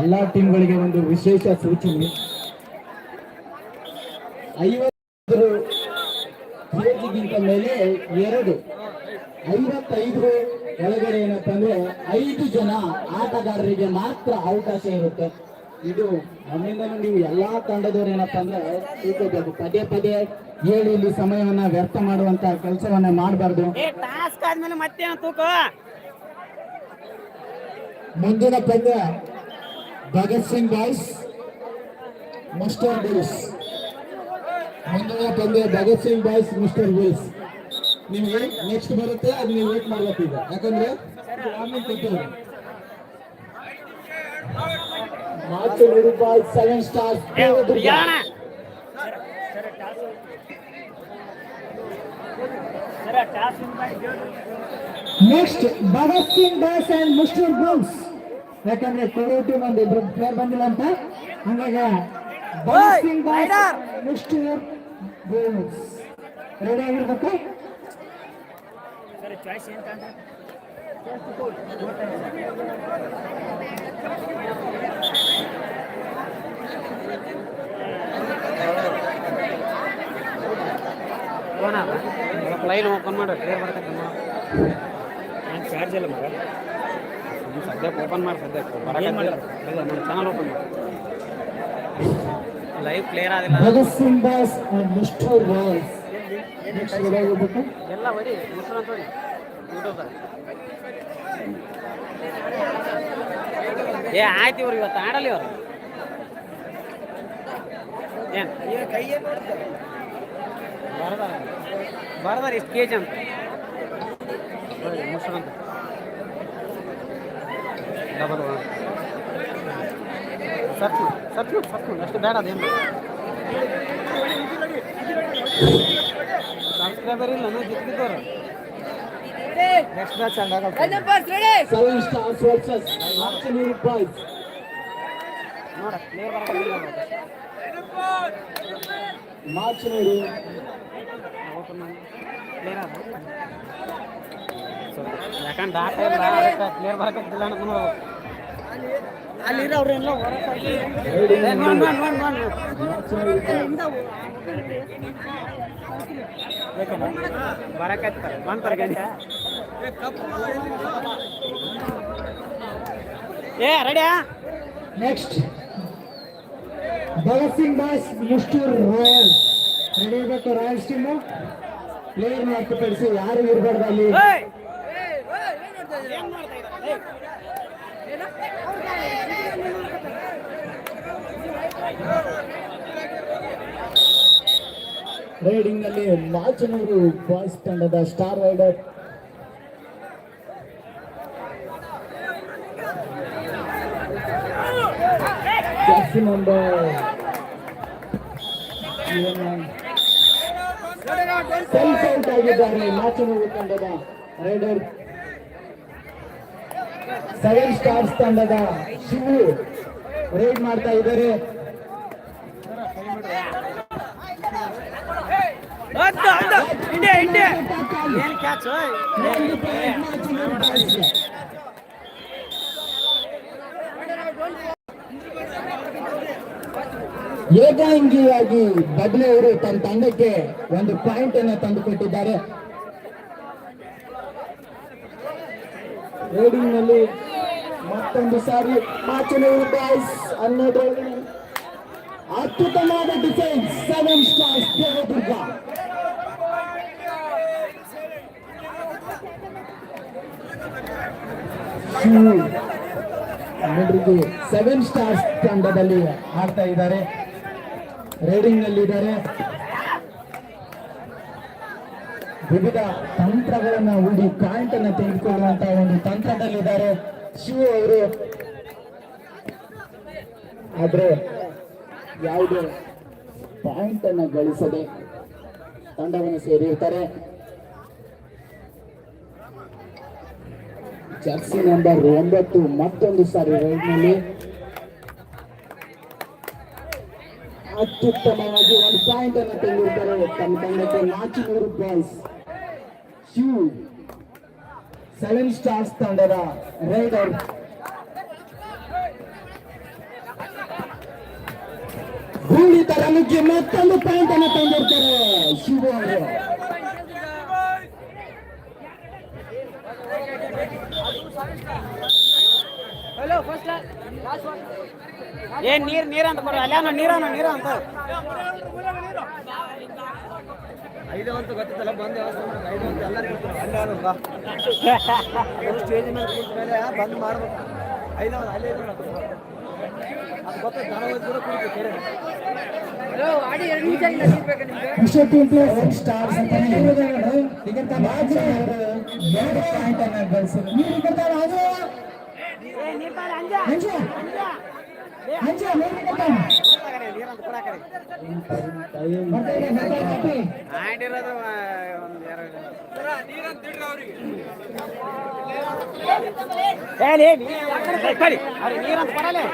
ಎಲ್ಲಾ ಟೀಮ್ಗಳಿಗೆ ಒಂದು ವಿಶೇಷ ಸೂಚನೆ. ಐವತ್ತು ಕೆಜಿಗಿಂತ ಮೇಲೆ ಎರಡು, ಐವತ್ತೈದು ಒಳಗಡೆ ಏನಪ್ಪ ಅಂದ್ರೆ ಐದು ಜನ ಆಟಗಾರರಿಗೆ ಮಾತ್ರ ಅವಕಾಶ ಇರುತ್ತೆ. ಇದು ನಮ್ಮಿಂದ ನೀವು ಎಲ್ಲಾ ತಂಡದವ್ರು ಏನಪ್ಪಾ ಅಂದ್ರೆ ಪದೇ ಪದೇ ಹೇಳಿ ಇಲ್ಲಿ ಸಮಯವನ್ನ ವ್ಯರ್ಥ ಮಾಡುವಂತ ಕೆಲಸವನ್ನ ಮಾಡಬಾರ್ದು. ಟಾಸ್ಕ್ ಆದ್ಮೇಲೆ ಮತ್ತೇನು ತೂಕೋ? ಮುಂದಿನ ಪಂದ್ಯ Bhagat Singh boys mister bills ಮುಂದಿನ ಪಂದ್ಯ Bhagat Singh boys mister bills ನಿಮಗೆ ನೆಕ್ಸ್ಟ್ ಬರುತ್ತೆ ಅದು ನೀವು ವೇಟ್ ಮಾಡ್ಬೇಕು ಈಗ. ಯಾಕಂದ್ರೆ ಮಾತು seven stars next Bhagat Singh boys and mister bills ಯಾಕಂದ್ರೆ ಕೊಡೋ ಟೀಮ್ ಒಂದು ಇಬ್ರು ಪ್ಲೇಯರ್ ಬಂದಿಲ್ಲ ಅಂತ? ಹಂಗಾಗಿ Bhagat Singh boys mister bills ready ಆಗಿರ್ಬೇಕು ಸರ್ ಚಾಯ್ಸ್ ಎಂತ ಅಂದ್ರೆ ಲೈನ್ ಓಪನ್ ಮಾಡಿ ಕ್ಲಿಯರ್ ಬರ್ತೈತೆ ಏನು ಚಾರ್ಜ್ ಇಲ್ಲ ಮಗ? ನೀನು ಸದ್ಯಕ್ಕೆ ಓಪನ್ ಮಾಡಿ ಸದ್ಯಕ್ಕೆ. ಬರಕತ್ತಿಲ್ಲ ನನ್ನ ಚಾನಲ್ ಓಪನ್ ಮಾಡಿ. ಲೈವ್ ಕ್ಲಿಯರ್ ಆಗಿಲ್ಲ ಭಗತ್ ಮಿಸ್ಟರ್ ಎಲ್ಲ? ಅಂತ ಹೊಡಿ ಯೂಟ್ಯೂಬ್ದಾಗ ಏ ಆಯ್ತು ಇವ್ರು ಇವತ್ತು ಆಡಲಿ ಇವ್ರು. ಏನು? ಬರ್ದಾರ ಬರ್ದಾರ ಎಷ್ಟು ಕೆ ಜಿ ಅಂತ. ಹೊಡಿ, ಮುಸ್ರ ಅಂತ. ಡಬಲ್ ಒನ್ ಸರ್ಚ್ ಮಾಡು, ಸರ್ಚ್ ಮಾಡು, ಸರ್ಚ್ ಮಾಡು. ಅಷ್ಟು ಬೇಡ ಅದೇನು. ಸಬ್ಸ್ಕ್ರೈಬರ್ ಇಲ್ಲ ನಾನು ಜಿತ್ತಿದ್ದವರು next match seven stars versus boys ನೋಡ ಪ್ಲೇಯರ್ ಬರಕತ್ತಿಲ್ಲ ಮಾಚನೂರು ಓಪನ್ ಮಾಡಿ ಪ್ಲೇಯರ್ ಅದ ಸ್ವಲ್ಪ ಯಾಕಂದ್ರೆ ಡಾಟಾ ಇಲ್ಲ ಅದಕ್ಕೆ ಪ್ಲೇಯರ್ ಬರಕತ್ತಿಲ್ಲ ಅಂತ ನೋಡ್ಬೇಕು ಅಲ್ಲಿರೋರೆಲ್ಲ ಬರಕತ್ತ ಬಂತಾರೆ ಗಂಟೆ ಏ ರೆಡಿಯಾ next Bhagat Singh boys mister royals ready ಇರಬೇಕು ರಾಯಲ್ಸ್ ಟೀಮು ಪ್ಲೇಯರ್ ಹೊರತುಪಡಿಸಿ ಯಾರು ಇರಬಾರ್ದು ಅಲ್ಲಿ? ರೈಡಿಂಗ್ನಲ್ಲಿ ಮಾಚನೂರು ಬಾಯ್ಸ್ ತಂಡದ ಸ್ಟಾರ್ ರೈಡರ್ ಜಾಸ್ತಿ ಸೆಲ್ಫ್ ಔಟ್ ಆಗಿದ್ದಾರೆ. ತಂಡದ ರೈಡರ್. ಸೆವೆನ್ ಸ್ಟಾರ್ಸ್ ತಂಡದ ಶಿವು ರೈಡ್ ಮಾಡ್ತಾ ಇದ್ದಾರೆ. ಇಂಡಿಯಾ ಇಂಡಿಯಾ ಏನು ಕ್ಯಾಚ್ ಒಂದು point ಮಾಚನೂರು ಬಾಯ್ಸ್ಗೆ. ಏಕಾಂಗಿಯಾಗಿ ಬದಲೆಯವರು ತಮ್ಮ ತಂಡಕ್ಕೆ ಒಂದು ಪಾಯಿಂಟ್ ಅನ್ನು ತಂದುಕೊಟ್ಟಿದ್ದಾರೆ. ರೇಡಿಂಗ್ನಲ್ಲಿ ಮತ್ತೊಂದು ಸಾರಿ ಮಾಚನೂರು ಬಾಯ್ಸ್ ಅನ್ನೋದ್ರಲ್ಲಿ ಅತ್ಯುತ್ತಮವಾದ defence seven stars Devadurga. Seven stars ತಂಡದಲ್ಲಿ ಆಡ್ತಾ ಇದ್ದಾರೆ. ರೇಡಿಂಗ್ ನಲ್ಲಿದ್ದಾರೆ ವಿವಿಧ ತಂತ್ರಗಳನ್ನ ಹೂಡಿ ಪಾಯಿಂಟ್ ಅನ್ನ ತೆಗೆದುಕೊಳ್ಳುವಂತಹ ಒಂದು ತಂತ್ರದಲ್ಲಿದ್ದಾರೆ. ಶಿವು ಅವರು. ಆದ್ರೆ ಯಾವುದೇ ಪಾಯಿಂಟ್ ಅನ್ನ ಗಳಿಸದೆ ತಂಡವನ್ನು ಸೇರಿರ್ತಾರೆ. ಜರ್ಸಿ ನಂಬರ್ ಒಂಬತ್ತು ಮತ್ತೊಂದು ಸಾರಿ ರೈಡ್ನಲ್ಲಿ ಅತ್ಯುತ್ತಮವಾಗಿ ಒಂದು ಪಾಯಿಂಟ್ ಅನ್ನು ತಂದಿರ್ತಾರೆ ತಮ್ಮ ತಂಡಕ್ಕೆ Nachinur boys Shiv seven stars ತಂಡದ ರೈಡರ್ ಗೂಳಿ ತರ ನುಗ್ಗಿ ಮತ್ತೊಂದು ಪಾಯಿಂಟ್ ಅನ್ನು ತಂದಿರ್ತಾರೆ ಶಿವ ಅವರು ಏನ್ ನೀರ್ ನೀರ ಅಂತ ಕೊಡ್ರಿ ಅಲ್ಲ ನೀರ ನೀರ ಅಂತ. ಐದು ಅಂತ ಗೊತ್ತಿತ್ತಲ್ಲ ಬಂದು ಐದು ಅಂತ ಎಲ್ಲರಿಗೂ ಸ್ಟೇಜ್ ಮೇಲೆ ಬಂದ್ ಮಾಡ್ಬೇಕು. ಐದು ಅಲ್ಲೇ ಸ್ಟಾರ್ಸ್ ಅಂತ ಗಳಿಸಿದ್ರು ನೀರ್ ಅಂತ ಕೊಡಾಕರಿ ಆಡಿರೋದು ಒಂದ್ ಎರಡು ಏ ಲೇ, ನೀರ್ ಆ ಕಡೆ ಕೈ ಕಡಿ. ಅವ್ರಿಗೆ ನೀರ್ ಅಂತ ಕೊಡಲೇ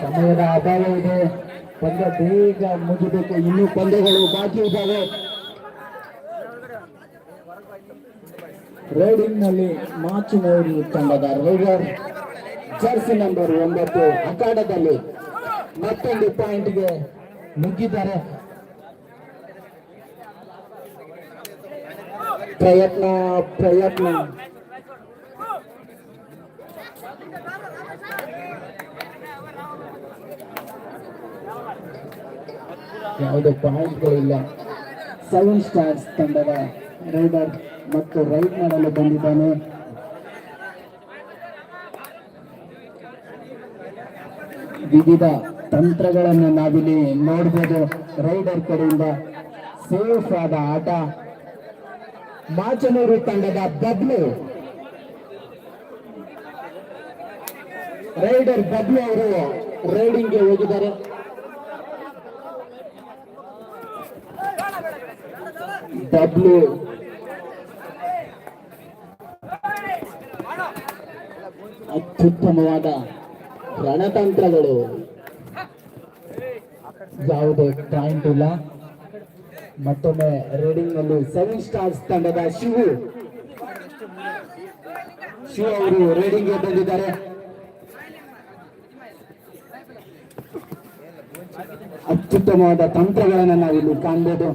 ಸಮಯದ ಅಭಾವ ಇದೆ. ಪಂದ್ಯ ಬೇಗ ಮುಗಿಬೇಕು. ಇನ್ನೂ ಪಂದ್ಯಗಳು ಬಾಕಿ ಇದ್ದಾವೆ. ರೈಡಿಂಗ್ನಲ್ಲಿ ಮಾಚಿನವರು ತಂಡದ ರೈಡರ್, ಜರ್ಸಿ ನಂಬರ್ ಒಂಬತ್ತು ಅಖಾಡದಲ್ಲಿ ಮತ್ತೊಂದು ಪಾಯಿಂಟ್ಗೆ ನುಗ್ಗಿದ್ದಾರೆ ಪ್ರಯತ್ನ ಪ್ರಯತ್ನ ಯಾವುದೇ ಪಾಯಿಂಟ್ಗಳಿಲ್ಲ ಸೆವೆನ್ ಸ್ಟಾರ್ಸ್ ತಂಡದ. ರೈಡರ್ ಮತ್ತು ರೈಡ್ ಮಾಡಲು ಬಂದಿದ್ದಾನೆ. ವಿವಿಧ ತಂತ್ರಗಳನ್ನು ನಾವಿಲ್ಲಿ ನೋಡ್ಬೋದು. ರೈಡರ್ ಕಡೆಯಿಂದ ಸೇಫ್ ಆದ ಆಟ. ಮಾಚನೂರು ತಂಡದ ಬಬ್ಲು ರೈಡರ್ ಬಬ್ಲು ಅವರು ರೈಡಿಂಗ್ಗೆ ಹೋಗಿದ್ದಾರೆ. ಬಬ್ಲು ಅತ್ಯುತ್ತಮವಾದ ರಣತಂತ್ರಗಳು. ಯಾವುದೇ ಪಾಯಿಂಟ್ ಇಲ್ಲ. ಮತ್ತೊಮ್ಮೆ ರೇಡಿಂಗ್ನಲ್ಲಿ ಸೆವೆನ್ ಸ್ಟಾರ್ಸ್ ತಂಡದ ಶಿವು. ಶಿವ ಅವರು ರೇಡಿಂಗ್ಗೆ ಬಂದಿದ್ದಾರೆ. ಅತ್ಯುತ್ತಮವಾದ ತಂತ್ರಗಳನ್ನು ನಾವಿಲ್ಲಿ ಕಾಣ್ಬೋದು.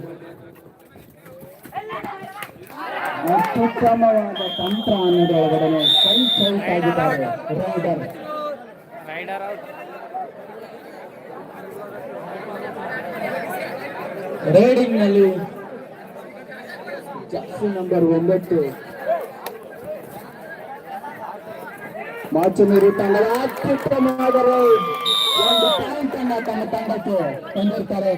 ಅತ್ಯುತ್ತಮವಾದ ತಂತ್ರ ಅನ್ನೋದರೊಳಗಡೆ ಸೈಟ್ ಸೈಟ್ ಆಗಿದ್ದಾರೆ ರೈಡರ್ ರೈಡರ್ ಔಟ್ ರೈಡಿಂಗ್ನಲ್ಲಿ ಜಾಸ್ತಿ ನಂಬರ್ ಒಂಬತ್ತು. ಮಾಚನೂರು ತಂಡದ ಅತ್ಯುತ್ತಮವಾದ ರೈಡ್ ಒಂದು ಪಾಯಿಂಟ್ ಅನ್ನ ತಮ್ಮ ತಂಡಕ್ಕೆ ತಂದಿರ್ತಾರೆ.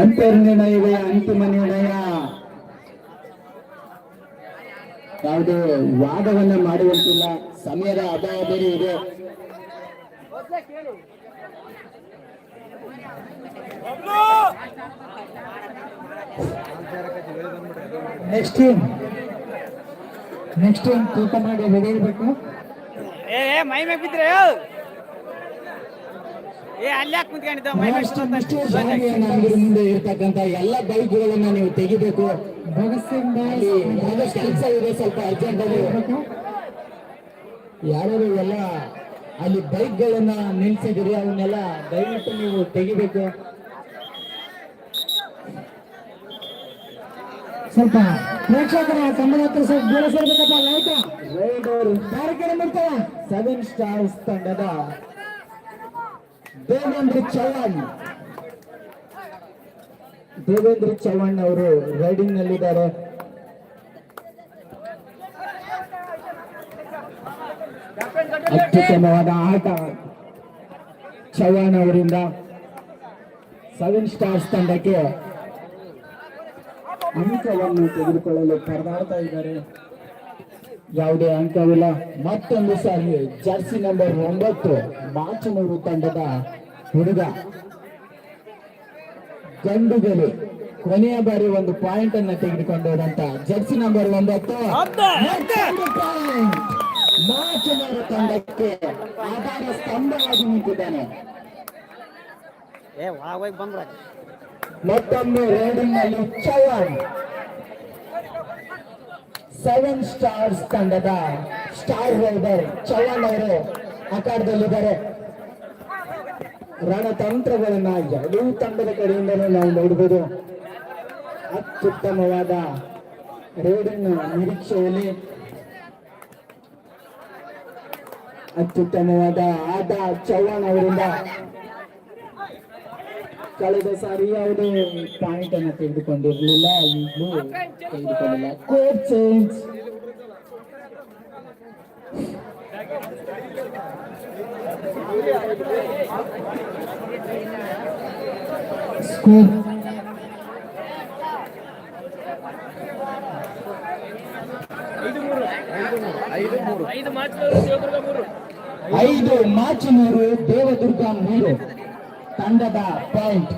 ಅಂತಿಮ ನಿರ್ಣಯವೇ ಅಂತಿಮ ನಿರ್ಣಯ. ಯಾವುದೇ ವಾದವನ್ನ ಮಾಡುವಂತಿಲ್ಲ. ಸಮಯದ ಅಭಾವ ಬೇರೆ ಇದೆ. ನೆಕ್ಸ್ಟ್ ನೆಕ್ಸ್ಟ್ ಟೀಮ್ ತೂಕ ಮಾಡಿ ಬೆಳೆಯಬೇಕು ಏ, ಮೈ ಮ್ಯಾಗ ಬಿದ್ರೆ ಏ ಅಲ್ಲಿ ಯಾಕೆ ಕುಂತ್ಕೊಂಡಿದ್ದ ಮೈ ಮ್ಯಾಗ ನೆಕ್ಸ್ಟ್ ಮಿಸ್ಟರ್ ಶಾಲೆಗೆ ನಮಗೆ ಮುಂದೆ ಇರ್ತಕ್ಕಂಥ ಎಲ್ಲ ಬೈಕ್ಗಳನ್ನ ನೀವು ತೆಗಿಬೇಕು. ಭಗತ್ ಸಿಂಗ್ ಕೆಲಸ ಇದೆ ಸ್ವಲ್ಪ ಅರ್ಜೆಂಟ್ ಆಗಿ. ಯಾರು ಎಲ್ಲ ಅಲ್ಲಿ ಬೈಕ್ಗಳನ್ನ ನಿಲ್ಸಿದಿರಿ ಅವನ್ನೆಲ್ಲ ದಯವಿಟ್ಟು ನೀವು ತೆಗಿಬೇಕು. ಸ್ವಲ್ಪ ಪ್ರೇಕ್ಷಕರ ಸಂಬಂಧ ಸ್ವಲ್ಪ ದೂರ ಸೇರ್ಬೇಕಪ್ಪ ಲೈಟ್ ರೈಡರ್ ಕಾರ್ಯಕ್ರಮ ಸೆವೆನ್ ಸ್ಟಾರ್ಸ್ ತಂಡದ ದೇವೇಂದ್ರ ಚೌಹಾಣ್. ದೇವೇಂದ್ರ ಚೌಹಾಣ್ ಅವರು ರೈಡಿಂಗ್ ನಲ್ಲಿದ್ದಾರೆ. ಅತ್ಯುತ್ತಮವಾದ ಆಟ ಚೌಹಾಣ್ ಅವರಿಂದ. ಸೆವೆನ್ ಸ್ಟಾರ್ಸ್ ತಂಡಕ್ಕೆ ಅಂಕವನ್ನು ತೆಗೆದುಕೊಳ್ಳಲು ಪರದಾಡ್ತಾ ಇದ್ದಾರೆ. ಯಾವುದೇ ಅಂಕವಿಲ್ಲ. ಮತ್ತೊಂದು ಸಾರಿ ಜರ್ಸಿ ನಂಬರ್ ಒಂಬತ್ತು ಮಾಚನೂರು ತಂಡದ ಹುಡುಗ. ಗಂಡುಗಲು ಕೊನೆಯ ಬಾರಿ ಒಂದು ಪಾಯಿಂಟ್ ಅನ್ನ ತೆಗೆದುಕೊಂಡಂತ ಜರ್ಸಿ ನಂಬರ್ ಒಂಬತ್ತು. ಮಾಚನೂರು ತಂಡಕ್ಕೆ ಆಧಾರ ಸ್ತಂಭವಾಗಿ ನಿಂತಿದ್ದಾನೆ. ಮತ್ತೊಮ್ಮೆ ರೇಡಿಂಗ್ನಲ್ಲಿ ಚೌಹಾಣ್. ಸೆವೆನ್ ಸ್ಟಾರ್ಸ್ ತಂಡದ ಸ್ಟಾರ್ ಹೋಲ್ಡರ್ ಚೌಹಾಣ್ ಅವರು ಅಖಾಡದಲ್ಲಿದ್ದಾರೆ ರಣತಂತ್ರಗಳನ್ನ ಎರಡೂ ತಂಡದ ಕಡೆಯಿಂದಲೂ ನಾವು ನೋಡಬಹುದು ಅತ್ಯುತ್ತಮವಾದ ರೇಡಿನ ನಿರೀಕ್ಷೆಯಲ್ಲಿ ಅತ್ಯುತ್ತಮವಾದ ಆದ ಚೌಹಾಣ್ ಅವರಿಂದ ಕಳೆದ ಸಾರಿ ಯಾವುದೇ ಪಾಯಿಂಟ್ ಅನ್ನು ತೆಗೆದುಕೊಂಡಿರಲಿಲ್ಲ. ಈಗಲೂ ತೆಗೆದುಕೊಂಡಿಲ್ಲ. ಕೋಚ್ ಚೇಂಜ್ ಸ್ಕೋರ್ ಐದು ಮೂರು. ದೇವದುರ್ಗ ಮೂರು. ತಂಡದ ಪಾಯಿಂಟ್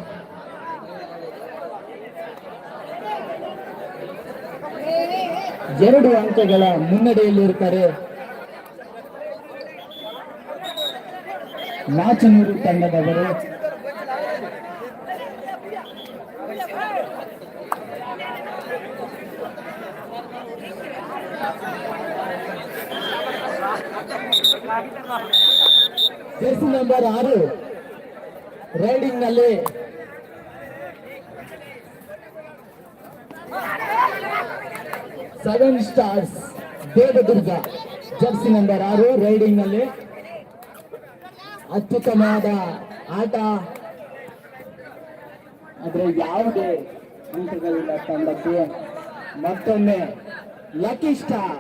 ಎರಡು ಅಂಕಗಳ ಮುನ್ನಡೆಯಲ್ಲಿರುತ್ತಾರೆ ಮಾಚನೂರು ತಂಡದವರು. ಜೆರ್ಸಿ ನಂಬರ್ ಆರು. ರೈಡಿಂಗ್ನಲ್ಲಿ seven stars Devadurga jersey number ಆರು ರೈಡಿಂಗ್ನಲ್ಲಿ ಅತ್ಯುತ್ತಮವಾದ ಆಟ. ಆದ್ರೆ ಯಾವುದೇ ಅಂಕಗಳಿಲ್ಲ ತಂಡಕ್ಕೆ. ಮತ್ತೊಮ್ಮೆ ಲಕ್ಕಿ ಸ್ಟಾರ್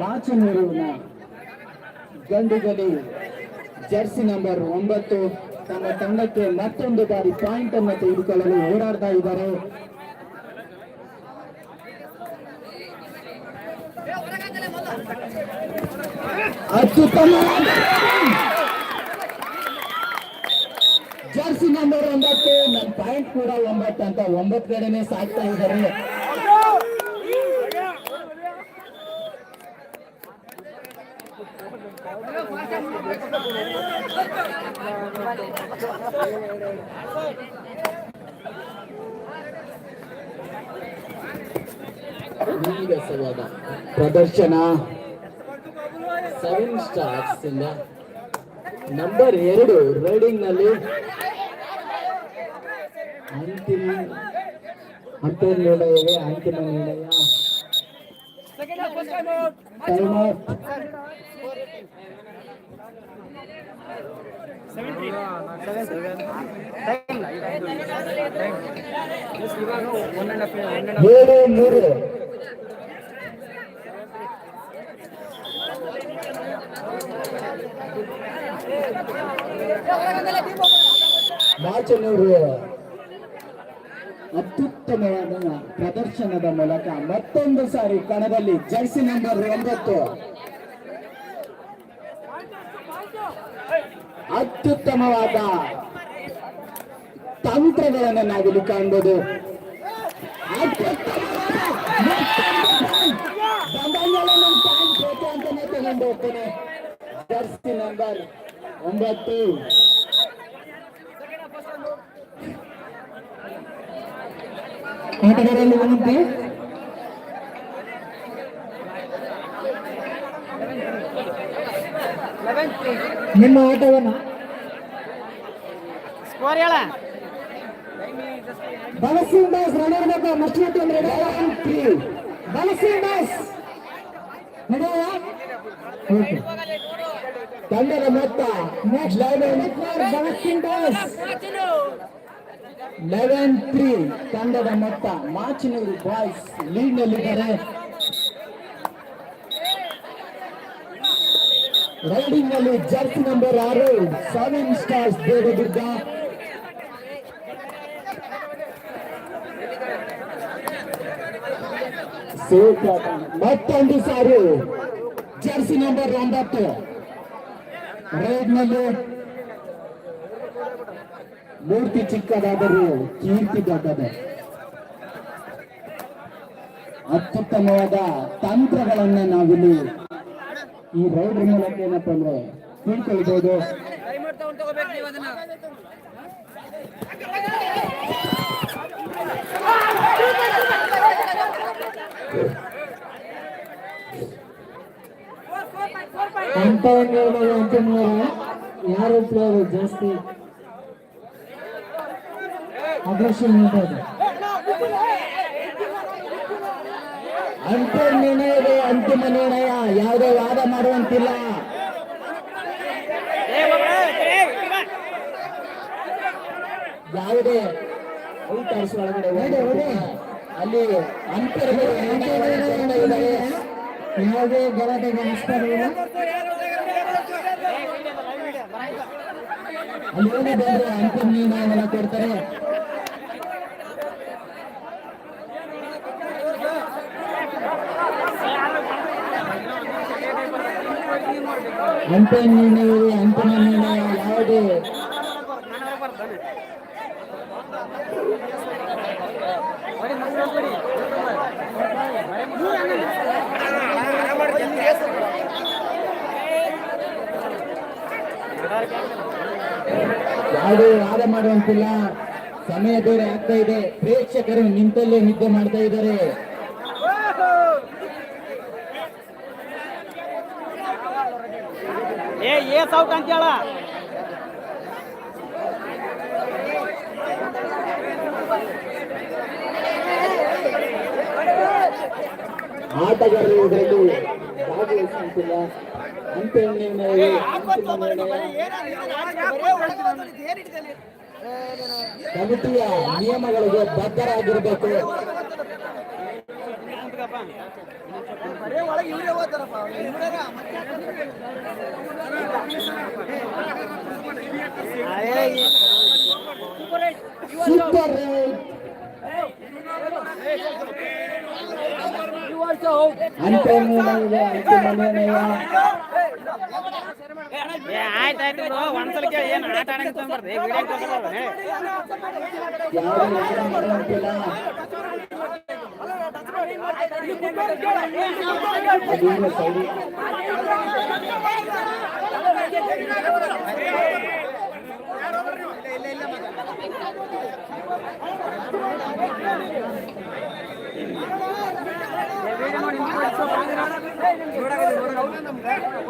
ಮಾಚನೂರಿನ ಗಂಡುಗಲಿ ಜರ್ಸಿ ನಂಬರ್ ಒಂಬತ್ತು. ತಮ್ಮ ತಂಡಕ್ಕೆ ಮತ್ತೊಂದು ಬಾರಿ ಪಾಯಿಂಟ್ ಅನ್ನು ತೆಗೆದುಕೊಳ್ಳಲು ಓಡಾಡ್ತಾ ಇದ್ದಾರೆ. ಅತ್ಯುತ್ತಮ ಜರ್ಸಿ ನಂಬರ್ ಒಂಬತ್ತು. ನನ್ನ ಪಾಯಿಂಟ್ ಕೂಡ ಒಂಬತ್ತು ಅಂತ ಒಂಬತ್ತು ಕಡೆನೆ ಸಾಕ್ತಾ ಇದ್ದಾರೆ. ನೀರಸವಾದ ಪ್ರದರ್ಶನ. ಸೆವೆನ್ ಸ್ಟಾರ್ಸ್ ಇಂದ ನಂಬರ್ ಎರಡು ರೈಡಿಂಗ್ನಲ್ಲಿ ಅಂತಿಮ ಅಂತಿಮ ನಿರ್ಣಯವೇ ಅಂತಿಮ ನಿರ್ಣಯ. Time out one and half one and ಏಳು ಮೂರು ಅತ್ಯುತ್ತಮವಾದ ಪ್ರದರ್ಶನದ ಮೂಲಕ ಮತ್ತೊಂದು ಸಾರಿ ಕಣದಲ್ಲಿ ಜರ್ಸಿ ನಂಬರ್ ಒಂಬತ್ತು ಅತ್ಯುತ್ತಮವಾದ ತಂತ್ರಗಳನ್ನು ನಾವಿಲ್ಲಿ ಕಾಣ್ಬೋದು. ತಗೊಂಡು ಹೋಗ್ತೇನೆ ಜರ್ಸಿ ನಂಬರ್ ಒಂಬತ್ತು ಆಟಗಾರರಲ್ಲಿ ವಿನಂತಿ ನಿಮ್ಮ ಆಟವನ್ನ ಸ್ಕೋರ್ ಹೇಳ ಬಲಸಿಂಗ್ ಬಾಸ್ ರನ್ನರ್ ಬೇಕು ಮಸ್ಟ್ ಅಂದ್ರೆ ಬಲಸಿಂಗ್ ಬಾಸ್ ನಡೆಯ ಓಕೆ ತಂಡದ ಮೊತ್ತ eleven Balsingh boss eleven three ತಂಡದ ಮೊತ್ತ ಮಾಚಿನೂರು ಬಾಯ್ಸ್ ಲೀಡ್ ನಲ್ಲಿದ್ದಾರೆ ರೈಡಿಂಗ್ನಲ್ಲಿ ಜರ್ಸಿ ನಂಬರ್ ಆರು ಸೆವೆನ್ ಸ್ಟಾರ್ಸ್ ದೇವದುರ್ಗ ಸೂಪರ್. ಮತ್ತೊಂದು ಸಾರು. ಜರ್ಸಿ ನಂಬರ್ ಒಂಬತ್ತು. ರೈಡ್ನಲ್ಲಿ ಮೂರ್ತಿ ಚಿಕ್ಕದಾದರೂ ಕೀರ್ತಿ ದೊಡ್ಡದು. ಅತ್ಯುತ್ತಮವಾದ ತಂತ್ರಗಳನ್ನ ನಾವಿಲ್ಲಿ ಈ ರೈಡ್ ಮೂಲಕ ಏನಪ್ಪ ಅಂದ್ರೆ ತಿಳ್ಕೊಳ್ಬಹುದು ಟೈಮರ್ ತಗೊಂಡ್ ತಗೋಬೇಕು ನೀವು ಅದನ್ನ ಅಂಪೈರ್ಗಳು ಅಂತಿಮವಾಗಿ ಯಾರು ಪ್ಲೇಯರ್ ಜಾಸ್ತಿ? ಅಗ್ರೆಷನ್ ಇರ್ಬೋದು ಅಂಪೈರ್ ನಿರ್ಣಯದ ಅಂತಿಮ ನಿರ್ಣಯ ಯಾವುದೇ ವಾದ ಮಾಡುವಂತಿಲ್ಲ. ಯಾವುದೇ ಔಟರ್ಸ್ ಒಳಗಡೆ ಅಲ್ಲಿ ಅಂಪೈರ್ಗಳು ಯಾವುದೇ ಗಲಾಟೆಗೆ ನಷ್ಟವಿಲ್ಲ ಅಲ್ಲಿ ಏನೇ ಬಂದ್ರೆ ಅಂತಿಮ ನಿರ್ಣಯವನ್ನ ಕೊಡ್ತಾರೆ. ಅಂತಿಮ ನಿರ್ಣಯವು ಅಂತಿಮ ನಿರ್ಣಯ ಯಾವುದೇ. ಯಾವುದೇ ವಾದ ಮಾಡುವಂತಿಲ್ಲ. ಸಮಯ ಬೇರೆ ಆಗ್ತಾ ಇದೆ. ಪ್ರೇಕ್ಷಕರು ನಿಂತಲ್ಲೇ ನಿದ್ದೆ ಮಾಡ್ತಾ ಇದ್ದಾರೆ. ಏ ಏಸ್ ಔಟ್ ಅಂತ ಹೇಳ ಆಟಗಾರರು ಇದರಲ್ಲಿ ಭಾಗವಹಿಸುವಂತಿಲ್ಲ ಅಂತಿಮ ನಿರ್ಣಯವೇ ಅಂತಿಮ ನಿರ್ಣಯ ಕಮಿಟಿಯ ನಿಯಮಗಳಿಗೆ ಬದ್ಧರಾಗಿರಬೇಕು ಬರೇ ಒಳಗೆ ಇವರೇ ಹೋಗ್ತಾರಪ್ಪ ಇವರೇ ಸೂಪರ್ ರೈಡ್ ಅಂತಿಮ ನಿರ್ಣಯ ಅಂತಿಮ ನಿರ್ಣಯ ಏ ಆಯ್ತು ಆಯ್ತು ಬ್ರೋ ಒಂದ್ಸಲ ಕೇಳಿ ಏನು ಆಟ ಆಡಂಗಿತ್ತು ಅಂಬಾರ್ದು ಏ ವಿಡಿಯೋ ಇಲ್ಲ ಇಲ್ಲ ಯಾವುದೇ ವಾದ ಮಾಡುವಂತಿಲ್ಲ ಅದೇನು ಸೈಡಿ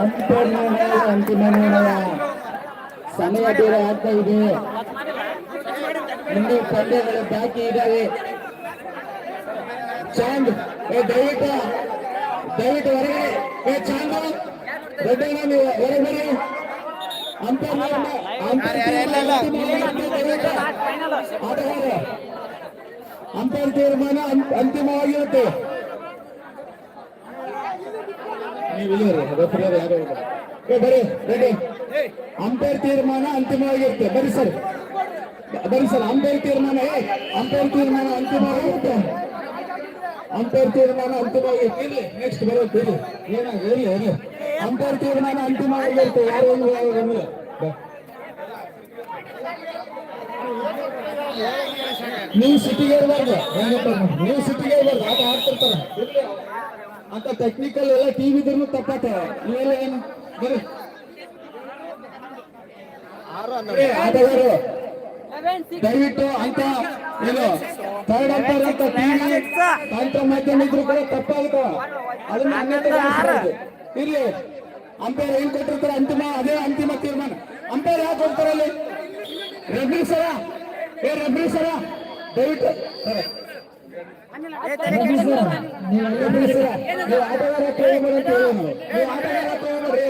ಅಂತಿಮ ನಿರ್ಣಯ ಅಂತಿಮ ನಿರ್ಣಯ ಸಮಯ ಬೇರೆ ಆಗ್ತಾ ಇದೆ ಇನ್ನೂ ಪಂದ್ಯಗಳು ಬಾಕಿ ಇದ್ದಾವೆ ಚಾಂದ್ ಏ ದಯವಿಟ್ಟು ದಯವಿಟ್ಟು ಹೊರಗಡೆ ಏ ಚಾಂದ್ ದೊಡ್ಡಣ್ಣ ನೀವು ಹೊರಗಡೆ ಅಂತಿಮ ನಿರ್ಣಯ ಅಂತಿಮ ತೀರ್ಮಾನ ದಯವಿಟ್ಟು ಆಟಗಾರರು ಅಂತಿಮ ತೀರ್ಮಾನ ಅಂತಿಮವಾಗಿರುತ್ತೆ. ಇಲ್ಲಿ ಇಲ್ಲ. ರೆಡಿ ಅಂಪೈರ್ ತೀರ್ಮಾನ ಅಂತಿಮವಾಗಿರುತ್ತೆ. ಬರಿ ಸರ್. ಬರಿ ಸರ್ ಅಂಪೈರ್ ತೀರ್ಮಾನ ಏ ಅಂಪೈರ್ ತೀರ್ಮಾನ ಅಂತಿಮವಾಗಿರುತ್ತೆ. ಅಂಪೈರ್ ತೀರ್ಮಾನ ಅಂತಿಮವಾಗಿರುತ್ತೆ. ಇಲ್ಲಿ ನೆಕ್ಸ್ಟ್ ಬರುತ್ತೆ ಇಲ್ಲಿ ಏನಾಗ ಇರ್ಲಿ ಇರ್ಲಿ. ಅಂಪೈರ್ ತೀರ್ಮಾನ ಅಂತಿಮವಾಗಿರುತ್ತೆ. ಯಾರು ಒಂದು. ನೀವು ಸಿಟಿಗೆ ಇರಬಾರ್ದು. ನೀವು ಸಿಟಿಗೆ ಇರಬಾರ್ದು. ಆಟ ಆಡ್ತಿರ್ತಾರೆ. ಅಂತ ಟೆಕ್ನಿಕಲ್ ಎಲ್ಲ ಟಿವಿ ಇದ್ರು ತಪ್ಪಾತ ಇವೆಲ್ಲ ಏನು? ಬರ್ರಿ ಏ, ಆಟಗಾರರು. ದಯವಿಟ್ಟು ಅಂತ ಏನು? ಥರ್ಡ್ ಅಂಪೈರ್ ಅಂತ ಟಿವಿ ತಂತ್ರ ಮಾಧ್ಯಮ ಇದ್ರು ಕೂಡ ತಪ್ಪಾಗುತ್ತವ ಅದನ್ನ. ಇರ್ಲಿ. ಅಂಪೈರ್ ಏನ್ ಕೊಟ್ಟಿರ್ತಾರೆ? ಅಂತಿಮ ಅದೇ ಅಂತಿಮ ತೀರ್ಮಾನ. ಅಂಪೈರ್ ಯಾಕೆ ಕೊಡ್ತಾರೆ ಅಲ್ಲಿ? Referee sir. ಏ ರೆಫ್ರಿ ಸರ. ದಯವಿಟ್ಟು. ಸರ. ನೀವು ಆಟಗಾರ ಕೈ ಮಾಡಿ ನಾವು. ಆಟಗಾರ ಮಾಡ್ರಿ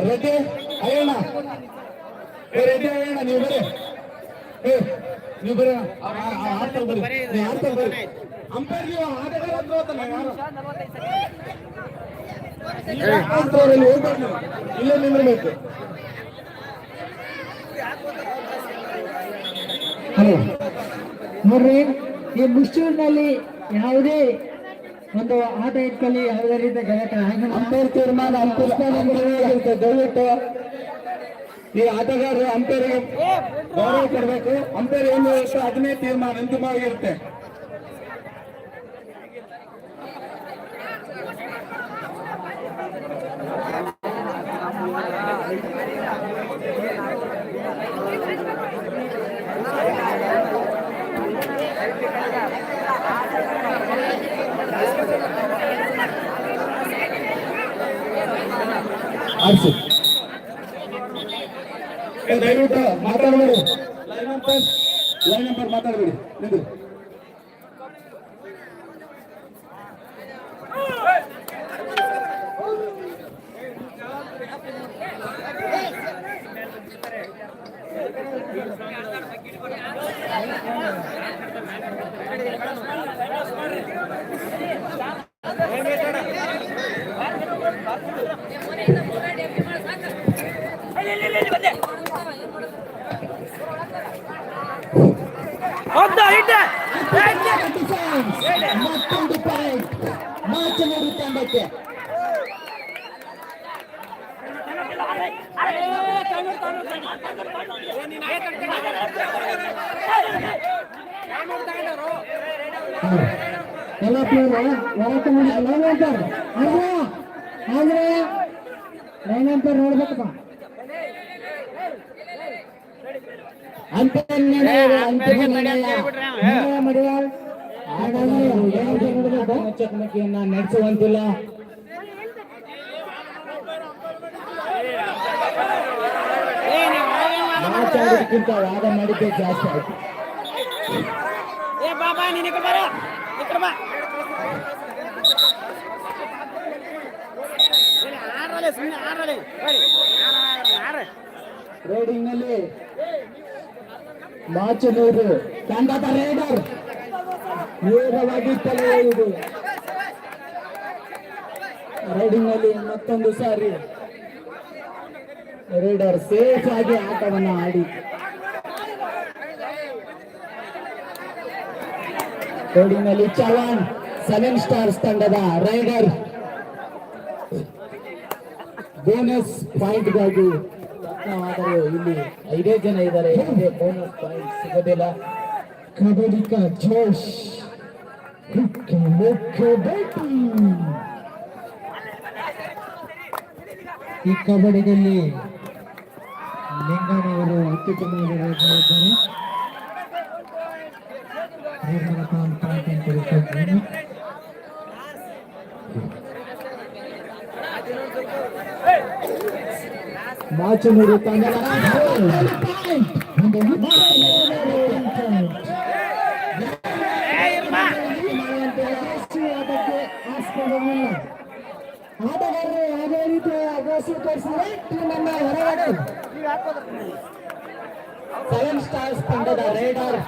ರೆಡ್ಡಿ ಅಯ್ಯಣ್ಣ. ಏ ರೆಡ್ಡಿ ಅಯ್ಯಣ್ಣ ನೀವು ಬರ್ರಿ ಏ ನೀವು ಬರ್ರಿ ಆಡ್ತಾ ಬರ್ರಿ ನೀವು ಆಡ್ತಾ ಬರ್ರಿ ಅಂಪೈರ್ ನೀವು ಆಟಗಾರ ಅಂತ ಹೋತಲ್ಲ ಯಾರು? ಆಡ್ತವ್ರಲ್ಲಿ ಹೋಗ್ಬೇಡಿ ನೀವು. ಇಲ್ಲೇ ನಿಲ್ಲಬೇಕು ಹಲೋ. ನೋಡ್ರಿ ಈ ಮುಷ್ಟೂರಿನಲ್ಲಿ ಯಾವುದೇ ಒಂದು ಆಟ ಇಟ್ಕೊಳ್ಳಿ ಯಾವುದೇ ರೀತಿಯ ಗಲಾಟೆ ಹಾಗೆ ಅಂಪೈರ್ ತೀರ್ಮಾನ ದಯವಿಟ್ಟು ಈ ಆಟಗಾರರು ಅಂಪೈರಿಗೆ ಗೌರವ ಕೊಡಬೇಕು. ಅಂಪೈರ್ ಏನು ಅದನ್ನೇ ತೀರ್ಮಾನ ಅಂತಿಮವಾಗಿರುತ್ತೆ. ಆರಿಸಿ. ಏ, ದಯವಿಟ್ಟು ಮಾತಾಡಬೇಡಿ ಲೈನ್ ನಂಬರ್ ಲೈನ್ ನಂಬರ್ ಮಾತಾಡಬೇಡಿ ನಿಂದು ಮತ್ತೊಂದು ಪಾಯಿಂಟ್ ಮಾಚನೂರು ತಂಡಕ್ಕೆ ಎಲ್ಲ ಪ್ಲೇಯರ್ ಹೊರಕ್ಕೆ ನೋಡಿ ಲೈನ್ ಅಂಪರ್ ಅಂದ್ರೆ ಅಂದ್ರೆ ಲೈನ್ ಅಂಪರ್ ನೋಡ್ಬೇಕಪ್ಪ ಅಂತಿಮ ನಿರ್ಣಯ ಅಂತಿಮ ನಿರ್ಣಯ ನಿರ್ಣಯ ಮಡಿವಾಳ್ ಹಾಗಾಗಿ ಏನಾದ್ರು ನೋಡ್ಬೇಕು ಚಕಮಕಿಯನ್ನ ನಡೆಸುವಂತಿಲ್ಲ. ಮಾತಾಡೋದಕ್ಕಿಂತ ವಾದ ಮಾಡಿದ್ದೆ ಜಾಸ್ತಿ ಆಯ್ತು. ರೋಡಿಂಗ್ನಲ್ಲಿ ಮಾಚನೂರು ತಂಡದ ರೇಡರ್ ವೇಗವಾಗಿ ತಲೆ ರೈಡಿಂಗ್ನಲ್ಲಿ ಮತ್ತೊಂದು ಸಾರಿ. ರೈಡರ್ ಸೇಫ್ ಆಗಿ ಆಟವನ್ನು ಆಡಿ. ರೈಡಿಂಗ್ನಲ್ಲಿ ಚವಾನ್ ಸೆವೆನ್ ಸ್ಟಾರ್ಸ್ ತಂಡದ ರೈಡರ್ ಬೋನಸ್ ಪಾಯಿಂಟ್ಗಾಗಿ ಯತ್ನವಾದರೂ ಇಲ್ಲಿ ಐದೇ ಜನ ಇದ್ದಾರೆ. ಯಾವುದೇ ಬೋನಸ್ ಪಾಯಿಂಟ್ ಸಿಗೋದಿಲ್ಲ. ಕಬಡ್ಡಿ ಕಾ ಜೋಶ್ ಮುಖ್ಯ ಮುಖ್ಯ ಬ್ಯಾಟಿಂಗ್ ಈ ಕಬಡ್ಡಿಯಲ್ಲಿ ಲಿಂಗನವರು ಅತ್ಯುತ್ತಮವಾಗಿ ಆಡಿದ್ದಾರೆ ನಿರ್ಮಲ ಪಾಯಿಂಟ್ ಪಾಯಿಂಟ್ ಅಂತ ತಿಳ್ಕೊಳ್ತೀನಿ. ಮಾಚನೂರು ತಂಡದ ಒಂದು ಮುಖ್ಯ ಪಾಯಿಂಟ್. ಆಟಕ್ಕೆ ಆಸ್ಪದವಿಲ್ಲ ಆಟಗಾರರು ಯಾವುದೇ ರೀತಿಯ ಅಗ್ರೆಸಿವ್ ತೋರಿಸಿದ್ರೆ ಟೀಮನ್ನ ಹೊರಗಡೆ ಸೆವೆನ್ ಸ್ಟಾರ್ಸ್ ತಂಡದ ರೈಡರ್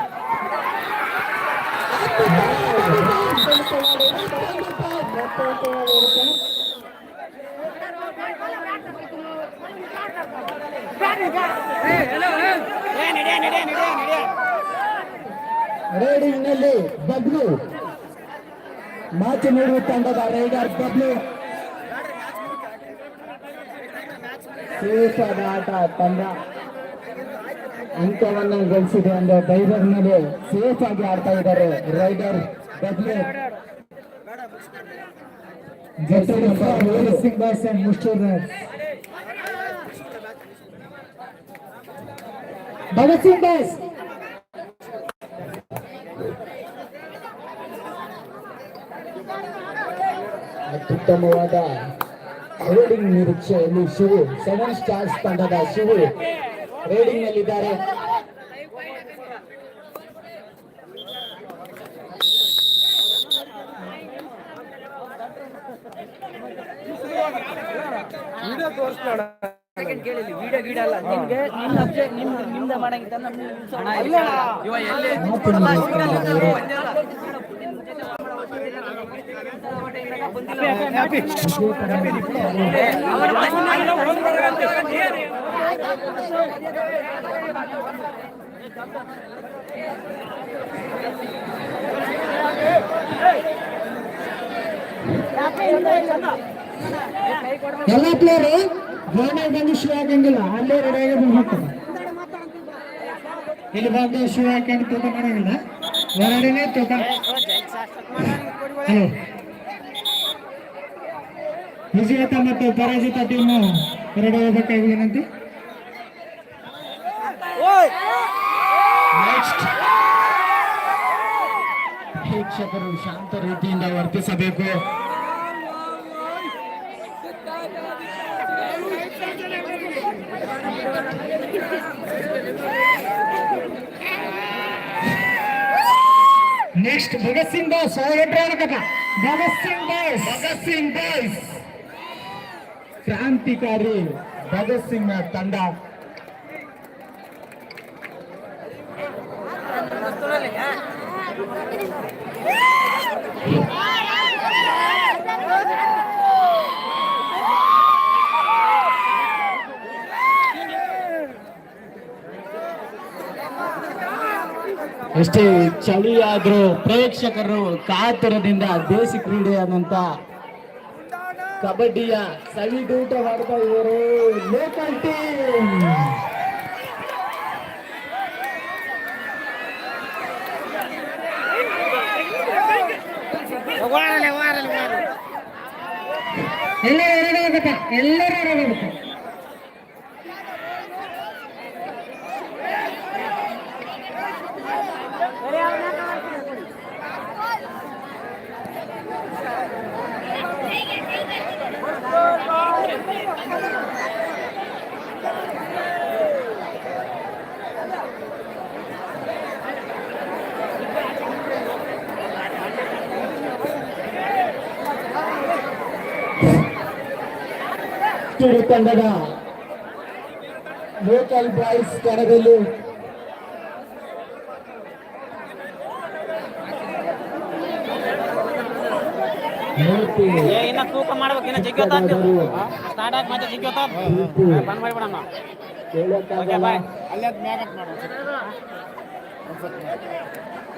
ಏ ನಡಿಯ ಬಬ್ಲು. ನಡಿಯ ನೀಡುವ ತಂಡದ ರೈಡರ್ ಬಬ್ಲು. ಆದ ಆಟ ತಂಡ. ಅಂಕವನ್ನು ಗಳಿಸಿದೆ ಅಂದ್ರೆ ಡೈವರ್ ಮೇಲೆ ಸೇಫ್ ಆಗಿ ಆಡ್ತಾ ಇದ್ದಾರೆ ರೈಡರ್ ಬಬ್ಲು. ಜೊತೆ. Singh boys and Bhagat Singh boys ಅತ್ಯುತ್ತಮವಾದ ರೇಡಿಂಗ್ ನಿರೀಕ್ಷೆಯಲ್ಲಿ ಶಿವು ಸೆವೆನ್ ಸ್ಟಾರ್ಸ್ ತಂಡದ ಶಿವು ರೇಡಿಂಗ್ ನಲ್ಲಿದ್ದಾರೆ ವಿಡಿಯೋ ತೋರಿಸ್ಬೇಡ ಕೇಳಿಲ್ಲ. ವಿಡಿಯೋ ಗಿಡ ಅಲ್ಲ. ನಿಮ್ಗೆ ನಿಮ್ ನಿಮ್ ನಿಮ್ದ ಎಲ್ಲ ಪ್ಲೇಯರು ಗೋರ್ನಾಗ ಬಂದು ಶೂ ಹಾಕಂಗಿಲ್ಲ ಅಲ್ಲೇ ರೆಡಿಯಾಗಿ ಬಂದು ಇಲ್ಲಿ ಬಂದು ಶಿವ ಹಾಕೊಂಡು ತೂಕ ಮಾಡಂಗಿಲ್ಲ ಹೊರಗಡೆನೆ ತೂಕ ಹಲೋ ವಿಜೇತ ಮತ್ತು ಪರಾಜಿತ ಟೀಮ್ ಹೊರಗಡೆ ಹೋಗ್ಬೇಕಾಗಿ ಏನಂತೆ ಪ್ರೇಕ್ಷಕರು ಶಾಂತ ರೀತಿಯಿಂದ ವರ್ತಿಸಬೇಕು. ನೆಕ್ಸ್ಟ್ ಭಗತ್ ಸಿಂಗ್ ಬಾಸ್ ಹೊರಗಡೆ ಭಗತ್ ಸಿಂಗ್ ಬಾಸ್ ಭಗತ್ ಸಿಂಗ್ ಬಾಯ್ಸ್ ಕ್ರಾಂತಿಕಾರಿ ಭಗತ್ ಸಿಂಗ್ ತಂಡ ಎಷ್ಟೇ ಚಳಿಯಾದ್ರೂ ಪ್ರೇಕ್ಷಕರು ಕಾತರದಿಂದ ದೇಸಿ ಕ್ರೀಡೆಯಾದಂತ ಕಬಡ್ಡಿಯ ಸವಿದೂಟ ಮಾಡ್ತಾ ಇವರು ಲೋಕಲ್ ಟೀಮ್ ಎಲ್ಲರೂ ಎಲ್ಲರೂ తిరుగుతుండగా లోకల్ బాయ్స్ కడగలు ಏ ಇನ್ನ ತೂಕ ಮಾಡ್ಬೇಕು ಇನ್ನ ಜಿಗ್ಗೋತ ಸ್ಟಾರ್ಟ್ ಆಗಿ ಮತ್ತೆ ಜಿಗ್ಗೋತ ಬಂದ್ ಮಾಡಿಬಿಡಣ ಓಕೆ ಬಾಯ್ ¡Vamos!